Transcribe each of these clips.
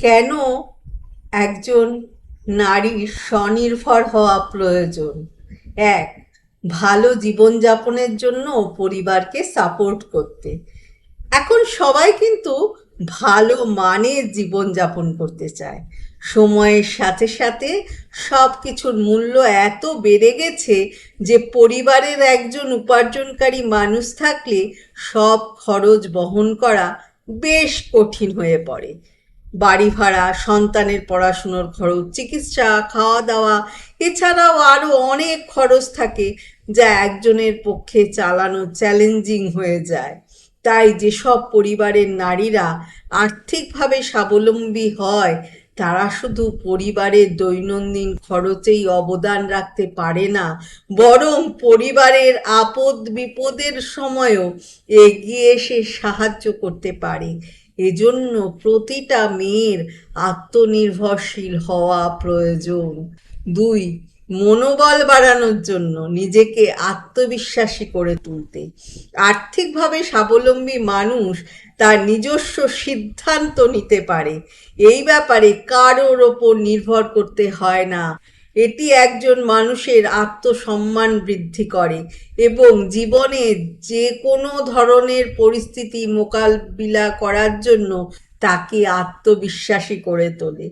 কেন একজন নারীর স্বনির্ভর হওয়া প্রয়োজন? এক, ভালো জীবনযাপনের জন্য পরিবারকে সাপোর্ট করতে। এখন সবাই কিন্তু ভালো মানের জীবনযাপন করতে চায়। সময়ের সাথে সাথে সব কিছুর মূল্য এত বেড়ে গেছে যে পরিবারের একজন উপার্জনকারী মানুষ থাকলে সব খরচ বহন করা বেশ কঠিন হয়ে পড়ে। বাড়ি ভাড়া, সন্তানের পড়াশুনোর খরচ, চিকিৎসা খাওয়া দাওয়া এছাড়াও আরও অনেক খরচ থাকে যা একজনের পক্ষে চালানো চ্যালেঞ্জিং হয়ে যায়। তাই যেসব পরিবারের নারীরা আর্থিকভাবে স্বাবলম্বী হয়, তারা শুধু পরিবারের দৈনন্দিন খরচেই অবদান রাখতে পারে না, বরং পরিবারের আপদ বিপদের সময়ও এগিয়ে এসে সাহায্য করতে পারে। এজন্য প্রতিটা মেয়ের আত্মনির্ভরশীল হওয়া প্রয়োজন। দুই, মনোবল বাড়ানোর জন্য নিজেকে আত্মবিশ্বাসী করে তুলতে। আর্থিকভাবে স্বাবলম্বী মানুষ তার নিজস্ব সিদ্ধান্ত নিতে পারে। এই ব্যাপারে কারোর ওপর নির্ভর করতে হয় না। এটি একজন মানুষের আত্মসম্মান বৃদ্ধি করে এবং জীবনে যে কোনো ধরনের পরিস্থিতি মোকাবিলা করার জন্য তাকে আত্মবিশ্বাসী করে তোলে।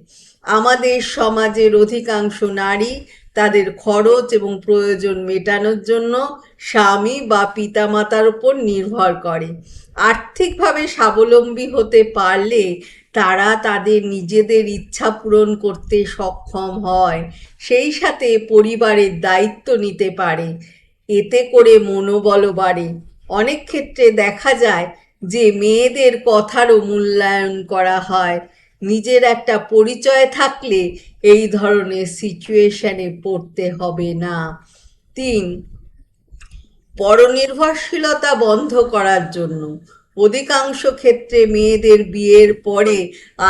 আমাদের সমাজের অধিকাংশ নারী তাদের খরচ এবং প্রয়োজন মেটানোর জন্য স্বামী বা পিতামাতার উপর নির্ভর করে। আর্থিকভাবে স্বাবলম্বী হতে পারলে তারা তাদের নিজেদের ইচ্ছা পূরণ করতে সক্ষম হয়, সেই সাথে পরিবারের দায়িত্ব নিতে পারে। এতে করে মনোবলও বাড়ে। অনেক ক্ষেত্রে দেখা যায় যে মেয়েদের কথারও মূল্যায়ন করা হয়। নিজের একটা পরিচয় থাকলে এই ধরনের সিচুয়েশনে পড়তে হবে না। তিন, পরনির্ভরশীলতা বন্ধ করার জন্য অধিকাংশ ক্ষেত্রে মেয়েদের বিয়ের পরে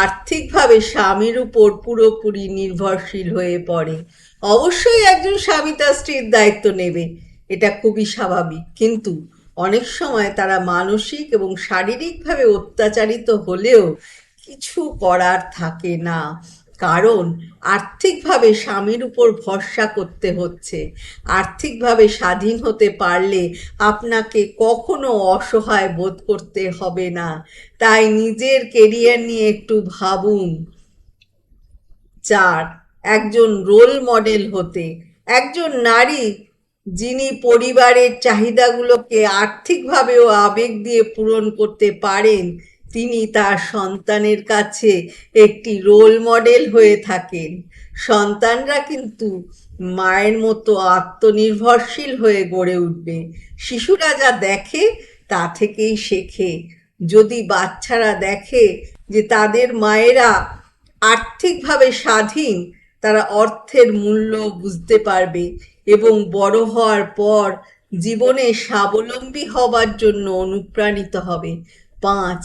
আর্থিকভাবে স্বামীর উপর পুরোপুরি নির্ভরশীল হয়ে পড়ে। অবশ্যই একজন স্বামী তার স্ত্রীর দায়িত্ব নেবে, এটা খুবই স্বাভাবিক। কিন্তু অনেক সময় তারা মানসিক এবং শারীরিকভাবে অত্যাচারিত হলেও কিছু করার থাকে না। কারণ আর্থিকভাবে স্বামীর উপর ভরসা করতে হচ্ছে। আর্থিকভাবে স্বাধীন হতে পারলে আপনাকে কখনো অসহায় বোধ করতে হবে না। তাই নিজের কেরিয়ার নিয়ে একটু ভাবুন। চার, একজন রোল মডেল হতে। একজন নারী যিনি পরিবারের চাহিদাগুলোকে আর্থিকভাবে ও আবেগ দিয়ে পূরণ করতে পারেন তিনি তার সন্তানের কাছে একটি রোল মডেল হয়ে থাকেন। সন্তানরা কিন্তু মায়ের মতো আত্মনির্ভরশীল হয়ে গড়ে উঠবে। শিশুরা যা দেখে, তা থেকেই শেখে। যদি বাচ্চারা দেখে যে তাদের মায়েরা আর্থিকভাবে স্বাধীন, তারা অর্থের মূল্য বুঝতে পারবে এবং বড় হওয়ার পর জীবনে স্বাবলম্বী হবার জন্য অনুপ্রাণিত হবে। পাঁচ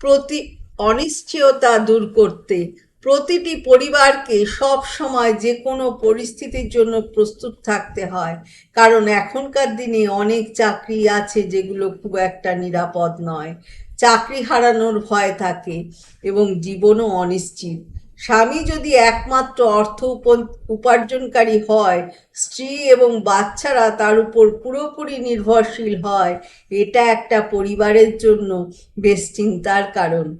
প্রতি অনিশ্চয়তা দূর করতে প্রতিটি পরিবারকে সব সময় যে কোনো পরিস্থিতির জন্য প্রস্তুত থাকতে হয়। কারণ এখনকার দিনে অনেক চাকরি আছে যেগুলো খুব একটা নিরাপদ নয়। চাকরি হারানোর ভয় থাকে এবং জীবনও অনিশ্চিত। স্বামী যদি একমাত্র অর্থ উপ- উপার্জনকারী হয়, স্ত্রী এবং বাচ্চারা তার উপর পুরোপুরি নির্ভরশীল হয়, এটা একটা পরিবারের জন্য বেশ চিন্তার কারণ।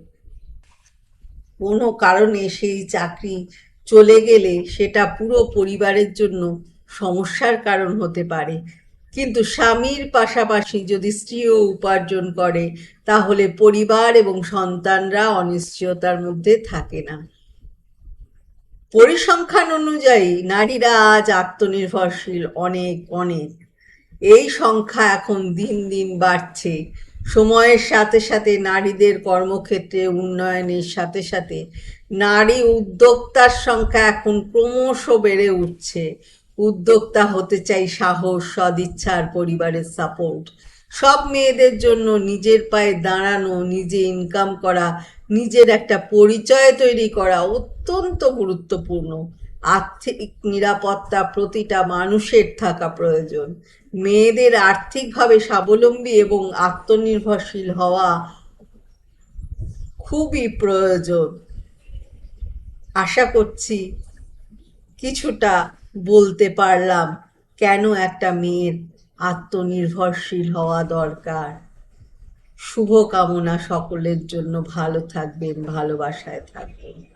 কোনো কারণে সেই চাকরি চলে গেলে সেটা পুরো পরিবারের জন্য সমস্যার কারণ হতে পারে। কিন্তু স্বামীর পাশাপাশি যদি স্ত্রীও উপার্জন করে, তাহলে পরিবার এবং সন্তানরা অনিশ্চয়তার মধ্যে থাকে না। পরিসংখ্যান অনুযায়ী নারীরা আজ আত্মনির্ভরশীল অনেক অনেক। এই সংখ্যা এখন দিন দিন বাড়ছে। সময়ের সাথে সাথে নারীদের কর্মক্ষেত্রে উন্নয়নের সাথে সাথে নারী উদ্যোক্তার সংখ্যা এখন ক্রমশ বেড়ে উঠছে। উদ্যোক্তা হতে চাই সাহস, সদিচ্ছার, পরিবারের সাপোর্ট সব মেয়েদের জন্য নিজের পায়ে দাঁড়ানো, নিজে ইনকাম করা, নিজের একটা পরিচয় তৈরি করা অত্যন্ত গুরুত্বপূর্ণ। আর্থিক নিরাপত্তা প্রতিটা মানুষের থাকা প্রয়োজন। মেয়েদের আর্থিকভাবে স্বাবলম্বী এবং আত্মনির্ভরশীল হওয়া খুবই প্রয়োজন। আশা করছি কিছুটা বলতে পারলাম কেন একটা মেয়ের আত্মনির্ভরশীল হওয়া দরকার। শুভকামনা সকলের জন্য। ভালো থাকবেন ভালোবাসায় থাকবেন।